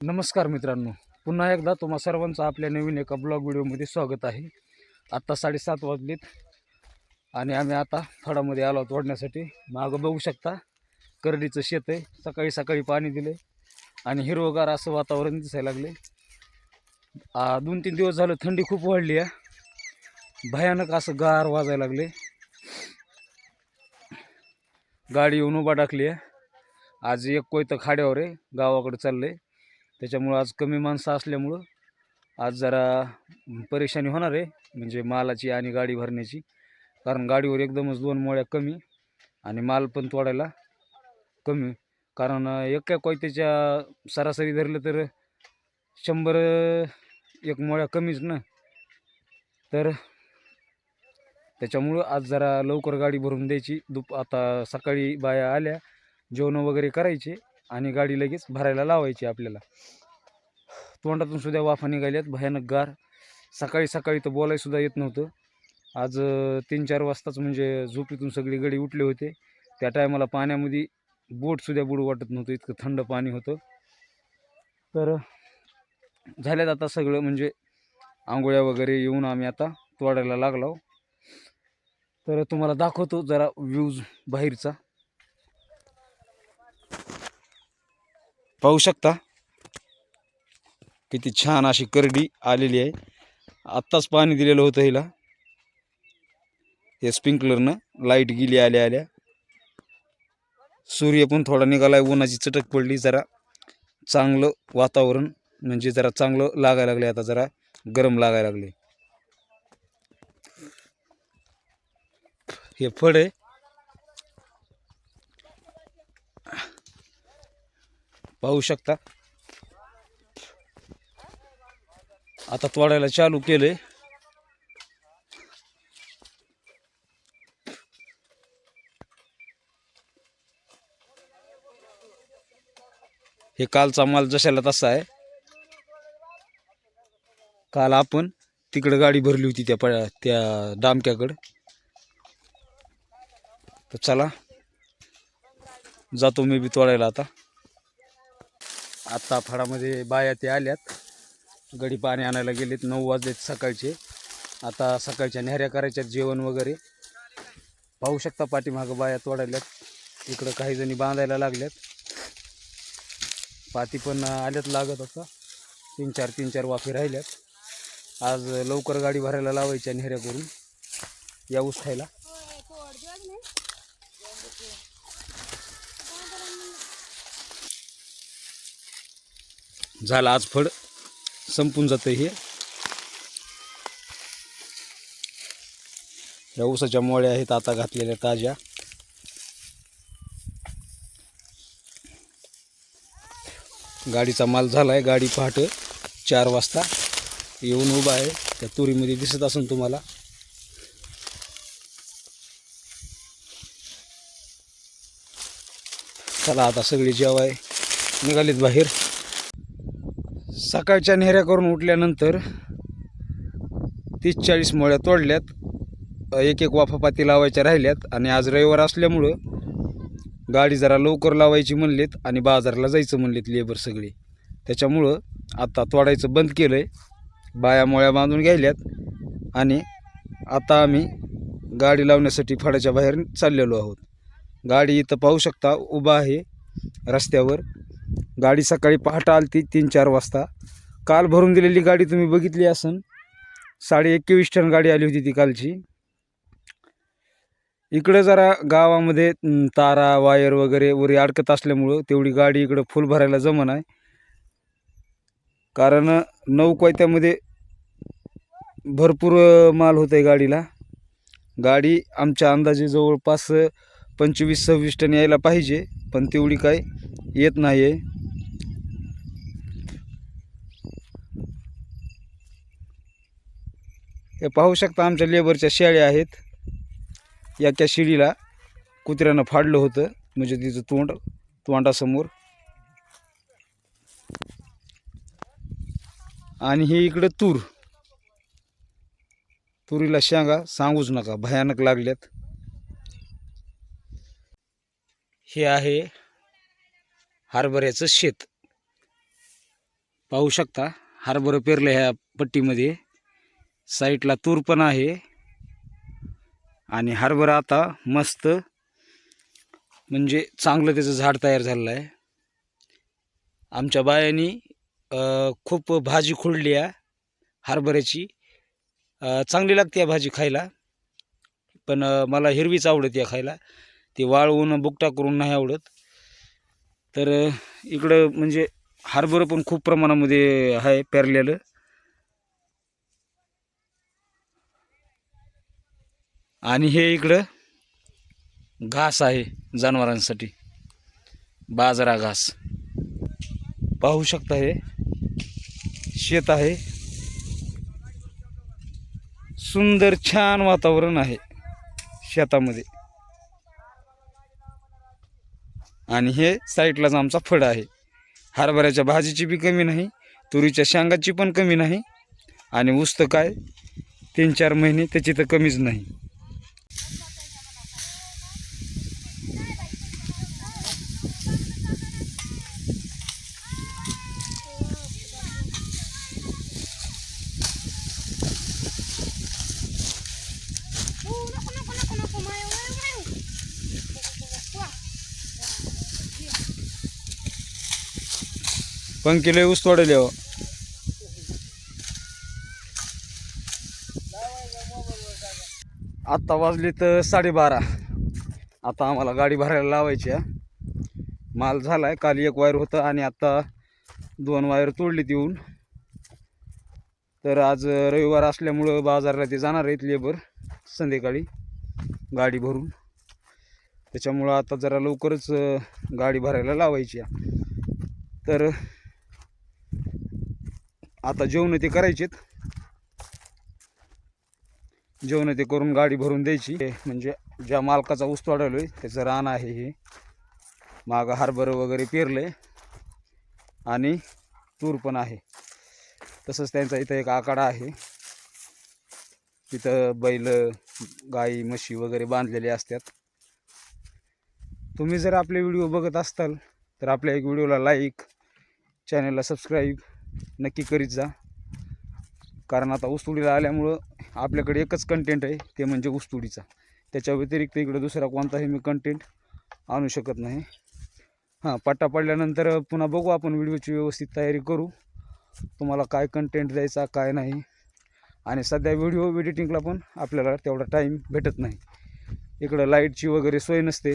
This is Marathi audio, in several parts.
नमस्कार मित्रांनो. पुन्हा एकदा तुम्हा सर्वांचं आपल्या नवीन एका ब्लॉग व्हिडिओमध्ये स्वागत आहे. आत्ता साडेसात वाजलेत आणि आम्ही आता फळामध्ये आलो आहोत ओढण्यासाठी. मागं बघू शकता करडीचं शेत आहे. सकाळी सकाळी पाणी दिलं आणि हिरवगार असं वातावरण दिसायला लागले आ, दोन तीन दिवस झालं थंडी खूप वाढली आहे. भयानक असं गार वाजायला लागले गाडी येऊन उभा टाकली आहे. आज एक कोयतं खाड्यावर आहे गावाकडे चाललं आहे त्याच्यामुळं आज कमी माणसं असल्यामुळं आज जरा परेशानी होणार आहे म्हणजे मालाची आणि गाडी भरण्याची. कारण गाडीवर एकदमच दोन मोळ्या कमी आणि माल पण तोडायला कमी. कारण एका कोयत्याच्या सरासरी धरलं तर शंभर एक मोळ्या कमीच ना. तर त्याच्यामुळं आज जरा लवकर गाडी भरून द्यायची. दुप आता सकाळी बाया आल्या जेवणं वगैरे करायचे. आणि गाडी लगेच भरायला लावायची आपल्याला. तोंडातून सुद्धा वाफा निघाल्यात. भयानक गार. सकाळी सकाळी तर बोलायसुद्धा येत नव्हतं. आज तीन चार वाजताच म्हणजे झोपीतून सगळी गडी उठले होते. त्या टायमाला पाण्यामध्ये बोटसुद्धा बुडू वाटत नव्हतं. इतकं थंड पाणी होतं. तर झाल्यात आता सगळं म्हणजे आंघोळ्या वगैरे येऊन आम्ही आता तोडायला लागलो. तर तुम्हाला दाखवतो जरा व्ह्यूज बाहेरचा. पाहू शकता. किती छान अशी करडी आलेली आहे. आत्ताच पाणी दिलेलं होतं हिला. हे स्प्रिंकलरनं लाइट गेली आल्या आल्या. सूर्य पण थोडा निघालाय उन्हाची चटक पडली जरा चांगलं वातावरण म्हणजे जरा चांगलं लागायला लागले आता जरा गरम लागायला लागले हे फळ आहे. पाहू शकता. आता तोडायला चालू केलंय. हे कालचा माल जशाला तसा आहे. काल आपण तिकडं गाडी भरली होती त्या पळ्या त्या डामक्याकडं. तर चला जातो मी बी तोडायला आता. आत्ता फळामध्ये बाया ते आल्यात. गडी पाणी आणायला गेलेत नऊ वाजलेत सकाळचे. आता सकाळच्या नेहऱ्या करायच्यात जेवण वगैरे. पाहू शकता पाठीमागं बाया तोडायल्यात. इकडं काही जणी बांधायला लागल्यात. पाती पण आल्यात लागत आता. तीन चार तीन चार वाफे राहिल्यात. आज लवकर गाडी भरायला लावायच्या नेहऱ्या करून. या उस खायला. झालं आज फळ. संपून जातं हे. या ऊसाच्या मोळ्या आहेत आता घातलेल्या ताज्या. गाडीचा माल झाला आहे गाडी पहाटे चार वाजता येऊन उभा आहे. त्या तुरीमध्ये दिसत असेल तुम्हाला. चला आता सगळी जेवाय निघालीत बाहेर. सकाळच्या नेहऱ्या करून उठल्यानंतर तीस चाळीस मोळ्या तोडल्यात. एक एक वाफापाती लावायच्या राहिल्यात आणि आज रविवार असल्यामुळं गाडी जरा लवकर लावायची म्हणलीत आणि बाजारला जायचं म्हणलीत लेबर सगळे. त्याच्यामुळं आत्ता तोडायचं बंद केलं आहे बाया मोळ्या बांधून घ्यायल्यात आणि आता आम्ही गाडी लावण्यासाठी फाड्याच्या बाहेर चाललेलो आहोत. गाडी इथं पाहू शकता उभा आहे रस्त्यावर. गाडी सकाळी पहाटा आलती तीन चार वाजता. काल भरून दिलेली गाडी तुम्ही बघितली असन. साडे एकवीस टन गाडी आली होती ती कालची. इकडं जरा गावामध्ये तारा वायर वगैरे वरी अडकत असल्यामुळं तेवढी गाडी इकडं फुल भरायला जमन आहे. कारण नऊ कोयत्यामध्ये भरपूर माल होत आहे गाडीला. गाडी आमच्या अंदाजे जवळपास पंचवीस सव्वीस टन यायला पाहिजे पण तेवढी काय येत नाही आहे हे पाहू शकता आमच्या लेबरच्या शेळ्या आहेत. या त्या शिडीला कुत्र्यानं फाडलं होतं म्हणजे तिचं तोंड तोंडासमोर. आणि हे इकडं तूर. तुरीला शेंगा सांगूच नका भयानक लागल्यात. हे आहे हरभऱ्याचं शेत. पाहू शकता हरभरं पेरलं ह्या पट्टीमध्ये. साईडला तूर पण आहे. आणि हरभरा आता मस्त म्हणजे चांगलं त्याचं झाड तयार झालेलं आहे. आमच्या बायांनी खूप भाजी खोडली आहे हरभऱ्याची. चांगली लागते भाजी खायला. पण मला हिरवीच आवडते खायला. ती वाळवून बुकटा करून नाही आवडत. तर इकडं म्हणजे हरभरं पण खूप प्रमाणामध्ये आहे पेरलेलं. आणि हे इकडं घास आहे जनावरांसाठी. बाजरा घास. पाहू शकता हे. शेत आहे. सुंदर छान वातावरण आहे शेतामध्ये. आणि हे साईडलाच आमचा फळ आहे. हरभऱ्याच्या भाजीची बी कमी नाही तुरीच्या शेंगाची पण कमी नाही. आणि ऊस तर काय? तीन चार महिने त्याची तर कमीच नाही. पंखी लय ऊस तोडले हो. आत्ता वाजली तर साडेबारा. आता आम्हाला गाडी भरायला लावायची आहे. माल झालाय काल एक वायर होतं आणि आत्ता दोन वायर तोडलीत येऊन. तर आज रविवार असल्यामुळं बाजारला ते जाणार आहेत लेबर संध्याकाळी गाडी भरून. त्याच्यामुळं आता जरा लवकरच गाडी भरायला लावायची आहे. तर आता जेवण ते करायचेत. जेवण ते करून गाडी भरून द्यायची. म्हणजे ज्या मालकाचा ऊस आहे त्याचं रान आहे हे. मागं हारभरं वगैरे पेरलंय. आणि तूर पण आहे. तसंच त्यांचा इथं एक आकडा आहे. तिथं बैल गाई म्हशी वगैरे बांधलेले असतात. तुम्ही जर आपले व्हिडिओ बघत असाल तर आपल्या एक व्हिडिओला लाईक चॅनलला सबस्क्राईब नक्की करीत जा. कारण आता ऊसतोडीला आल्यामुळं आपल्याकडे एकच कंटेंट आहे ते म्हणजे ऊसतोडीचा. त्याच्या व्यतिरिक्त इकडं दुसरा कोणताही मी कंटेंट आणू शकत नाही. हां पट्टा पडल्यानंतर पुन्हा बघू आपण व्हिडिओची व्यवस्थित तयारी करू. तुम्हाला काय कंटेंट द्यायचा काय नाही. आणि सध्या व्हिडिओ एडिटिंगला पण आपल्याला तेवढा टाईम भेटत नाही. इकडं लाईटची वगैरे सोय नसते.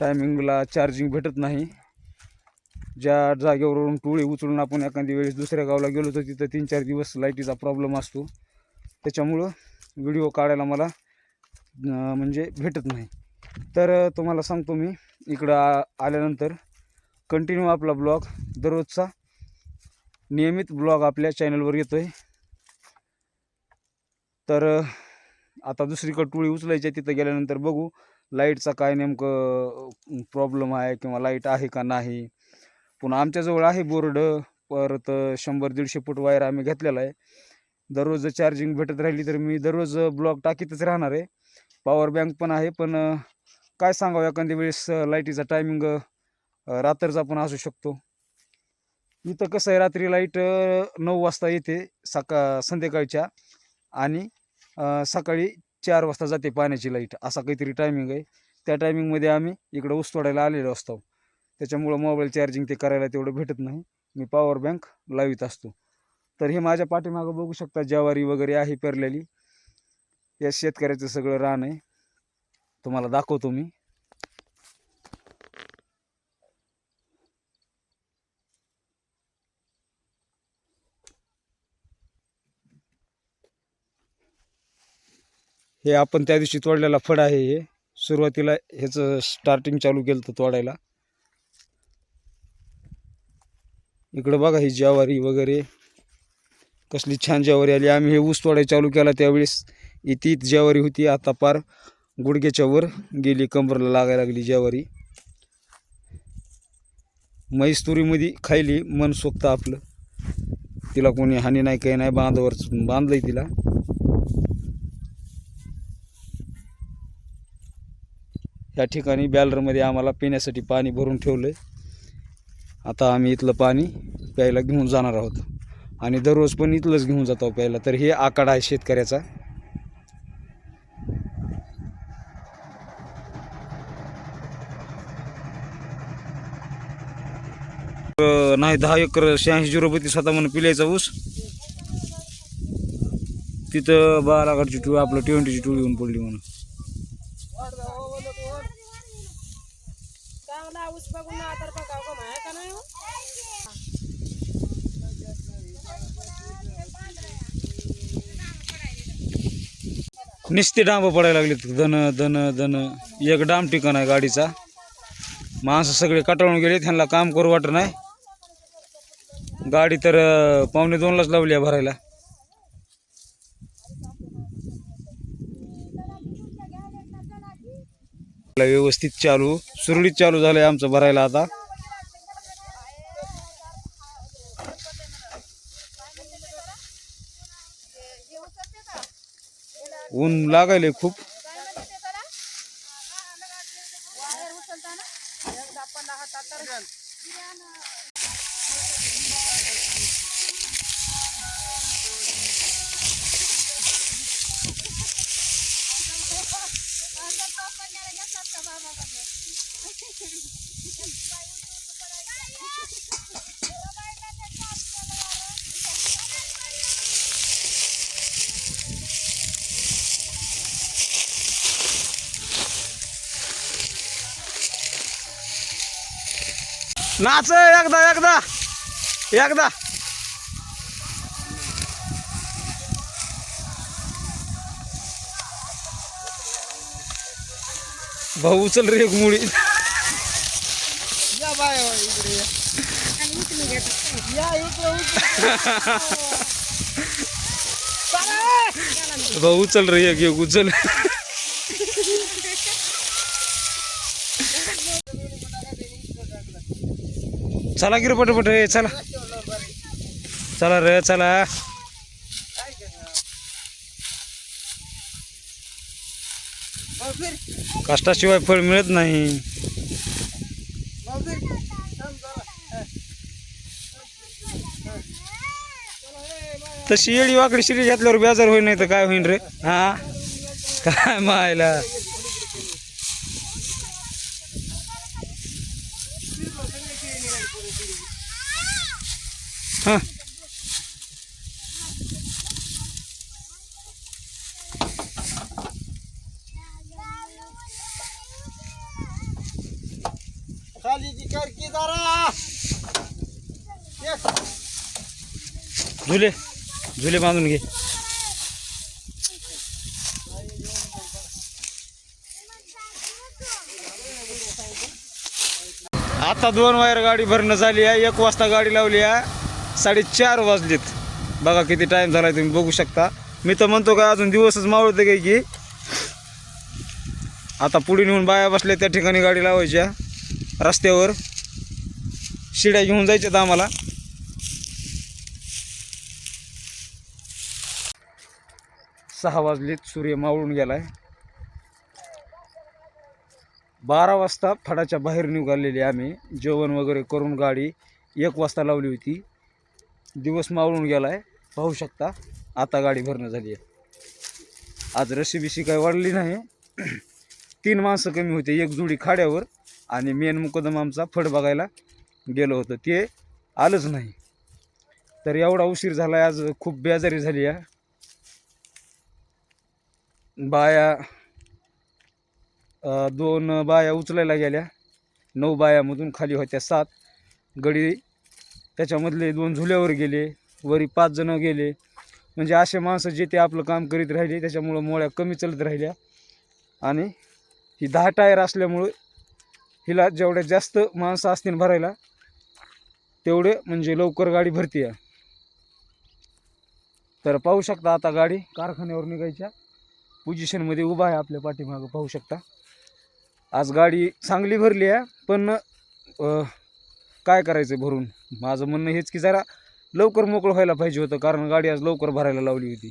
टायमिंगला चार्जिंग भेटत नाही. ज्या जागेवरून टोळी उचलून आपण एखादी वेळेस दुसऱ्या गावाला गेलो तर तिथं तीन चार दिवस लाईटीचा प्रॉब्लेम असतो. त्याच्यामुळं व्हिडिओ काढायला मला म्हणजे भेटत नाही. तर तुम्हाला सांगतो मी इकडं आ आल्यानंतर कंटिन्यू आपला ब्लॉग दररोजचा नियमित ब्लॉग आपल्या चॅनलवर येतो आहे तर आता दुसरीकडं टोळी उचलायची आहे, तिथं गेल्यानंतर बघू लाईटचा काय नेमकं प्रॉब्लेम आहे किंवा लाइट आहे का नाही. पुन्हा आमच्याजवळ आहे बोर्ड. परत शंभर दीडशे फूट वायर आम्ही घेतलेला आहे. दररोज चार्जिंग भेटत राहिली तर मी दररोज ब्लॉक टाकीतच राहणार आहे. पॉवर बँक पण आहे पण काय सांगावं एखाद्या वेळेस लाईटीचा टायमिंग रात्रीचा पण असू शकतो. इथं कसं आहे रात्री लाइट नऊ वाजता येते सका संध्याकाळच्या आणि सकाळी चार वाजता जाते पाण्याची लाइट असा काहीतरी टायमिंग आहे. त्या टायमिंगमध्ये आम्ही इकडं ऊस तोडायला आलेलो असतो. त्याच्यामुळं मोबाईल चार्जिंग ते करायला तेवढं भेटत नाही. मी पॉवर बँक लावित असतो. तर हे माझ्या पाठीमागं बघू शकता ज्वारी वगैरे आहे पेरलेली. या शेतकऱ्याचं सगळं रान आहे. तुम्हाला दाखवतो मी. हे आपण त्या दिवशी तोडलेला फळ आहे हे. सुरुवातीला ह्याचं स्टार्टिंग चालू केलं होतं तोडायला. इकडं बघा ही ज्वारी वगैरे. कसली छान ज्वारी आली. आम्ही हे ऊस तोडायला चालू केला त्यावेळेस. इथे ज्वारी होती. आता पार गुडघ्याच्या वर गेली. कंबरला लागायला लागली ज्वारी. म्हैस तुरीमध्ये खायली. मन सोपतं आपलं. तिला कोणी हानी नाही काही नाही. बांधावर बांधलंय तिला. या ठिकाणी बॅलरमध्ये आम्हाला पिण्यासाठी पाणी भरून ठेवलं आहे आता आम्ही इथलं पाणी प्यायला घेऊन जाणार आहोत. आणि दररोज पण इथलंच घेऊन जातो प्यायला. तर हे आकडा आहे शेतकऱ्याचा. नाही दहा एकर शहाऐंशी झिरो बत्तीस स्वतः म्हणून पिल्याचा ऊस. तिथं बालागडची टोळी आपलं ट्वेंटीची टोळी येऊन पडली म्हणून चांगला ऊस बघून तर बघावं का माहिती का नाही हो? निस्ते डांब पडायला लागलेत धन धन धन. एक डांब ठिकाण आहे गाडीचा. माणसं सगळे कटाळून गेले त्यांना काम करू वाटत नाही. गाडी तर पावणे दोनलाच लावली आहे भरायला. व्यवस्थित चालू सुरळीत चालू झालं आहे आमचं भरायला आता. ऊन लागायले खूप. नाच एकदा एकदा. एकदा. भाऊ उचल रे एक मुळी. भाऊ उचल रे एक एक उचल. चला गिर पटपट रे चला. चला रे चला. कष्टाशिवाय फळ मिळत नाही. तशी येळी वाकडी शिरी घातल्यावर बेजार होईल नाही तर काय होईन रे? हा? काय मायला? हा की जरा. झुले झुले बांधून घे. आता दोन वायर गाडी भरणं झाली आहे. एक वाजता गाडी लावली आहे. साडेचार वाजलेत. बघा किती टाईम झाला तुम्ही बघू शकता. मी तर म्हणतो का अजून दिवसच मावळते काय की. आता पुढे नेऊन बाया बसल्या त्या ठिकाणी गाडी लावायच्या रस्त्यावर. शिड्या घेऊन जायच्यात आम्हाला. सहा वाजलेत सूर्य मावळून गेलाय. बारा वाजता फडाच्या बाहेर निघालेली आम्ही. जेवण वगैरे करून गाडी एक वाजता लावली होती. दिवस मावळून गेला आहे पाहू शकता आता गाडी भरणं झाली आहे. आज रशी बिशी काही वाढली नाही. तीन माणसं कमी होते एक जुडी खाड्यावर आणि मेन मुकदम आमचा फड बघायला गेलो होतं. ते आलंच नाही. तर एवढा उशीर झाला आज खूप बेजारी झाली आहे. बाया दोन बाया उचलायला गेल्या. नऊ बायामधून खाली होत्या सात. गडी त्याच्यामधले दोन झुल्यावर गेले वरी पाच जण गेले. म्हणजे असे माणसं जे ते आपलं काम करीत राहिले त्याच्यामुळं मोळ्या कमी चालत राहिल्या. आणि ही दहा टायर असल्यामुळं हिला जेवढ्या जास्त माणसं असतील भरायला तेवढे म्हणजे लवकर गाडी भरती आहे. तर पाहू शकता आता गाडी कारखान्यावर निघायच्या. पोझिशनमध्ये उभा आहे आपल्या पाठीमागं पाहू शकता. आज गाडी चांगली भरली आहे पण काय करायचं भरून? माझं म्हणणं हेच की जरा लवकर मोकळं व्हायला पाहिजे होतं कारण गाडी आज लवकर भरायला लावली होती.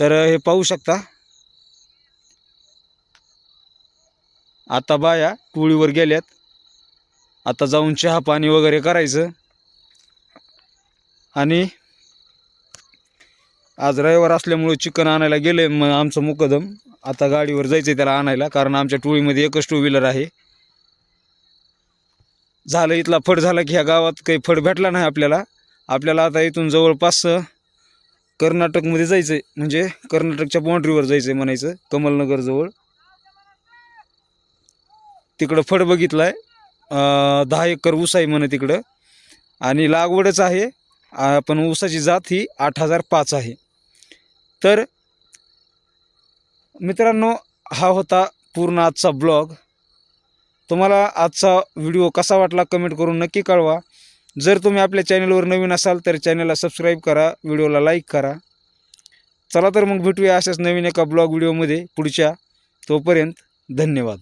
तर हे पाहू शकता. आता बाया टोळीवर गेल्यात. आता जाऊन चहा पाणी वगैरे करायचं. आणि आज रविवार असल्यामुळे चिकन आणायला गेले मग आमचं मुकदम. आता गाडीवर जायचं त्याला आणायला कारण आमच्या टोळीमध्ये एकच टू व्हीलर आहे. झालं इथला फड झाला की ह्या गावात काही फड भेटला नाही आपल्याला. आपल्याला आता इथून जवळपास कर्नाटकमध्ये जायचं आहे म्हणजे कर्नाटकच्या बाँड्रीवर जायचं आहे म्हणायचं कमलनगरजवळ तिकडं फड बघितलं आहे दहा एकर ऊस आहे म्हणे तिकडं. आणि लागवडच आहे पण ऊसाची जात ही आठ हजार पाच आहे. तर मित्रांनो हा होता पूर्ण आजचा ब्लॉग. तुम्हाला आजचा व्हिडिओ कसा वाटला कमेंट करून नक्की कळवा. जर तुम्ही आपल्या चॅनलवर नवीन असाल तर चॅनलला सबस्क्राईब करा व्हिडिओला लाईक करा. चला तर मग भेटूया अशाच नवीन एका ब्लॉग व्हिडिओमध्ये पुढच्या. तोपर्यंत धन्यवाद.